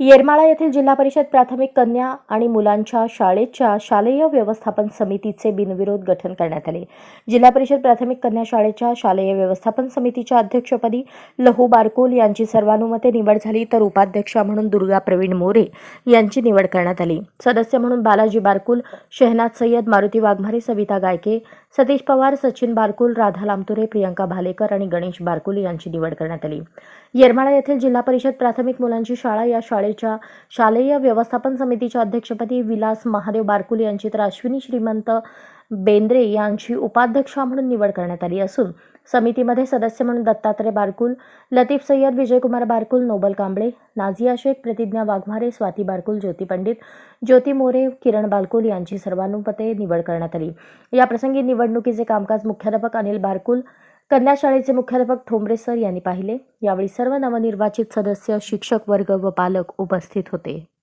येरमाळा येथील जिल्हा परिषद प्राथमिक कन्या आणि मुलांच्या शाळेच्या शालेय व्यवस्थापन समितीचे बिनविरोध गठन करण्यात आले. जिल्हा परिषद प्राथमिक कन्या शाळेच्या शालेय व्यवस्थापन समितीच्या अध्यक्षपदी लहू बारकुल यांची सर्वानुमते निवड झाली तर उपाध्यक्षा म्हणून दुर्गा प्रवीण मोरे यांची निवड करण्यात आली. सदस्य म्हणून बालाजी बारकुल शहनाज सय्यद मारुती वाघमारे सविता गायके सतीश पवार सचिन बारकुल राधा लामतुरे प्रियंका भालेकर आणि गणेश बारकुल यांची निवड करण्यात आली. येरमाळा येथील जिल्हा परिषद प्राथमिक मुलांची शाळा या शाळे शाळेच्या शालेय व्यवस्थापन समितीच्या अध्यक्षपदी विलास महादेव बारकुल यांची तर अश्विनी श्रीमंत बेंद्रे यांची उपाध्यक्षा म्हणून निवड करण्यात आली असून समितीमध्ये सदस्य म्हणून दत्तात्रय बारकुल लतीफ सय्यद विजयकुमार बारकुल नोबल कांबळे नाझिया शेख प्रतिज्ञा वाघमारे स्वाती बारकुल ज्योती पंडित ज्योती मोरे किरण बारकुल यांची सर्वानुपते निवड करण्यात आली. याप्रसंगी निवडणुकीचे कामकाज मुख्याध्यापक अनिल बारकुल कन्या शाळेचे मुख्याध्यापक ठोंबरे सर यांनी पाहिले. यावेळी सर्व नवनिर्वाचित सदस्य शिक्षक वर्ग व पालक उपस्थित होते.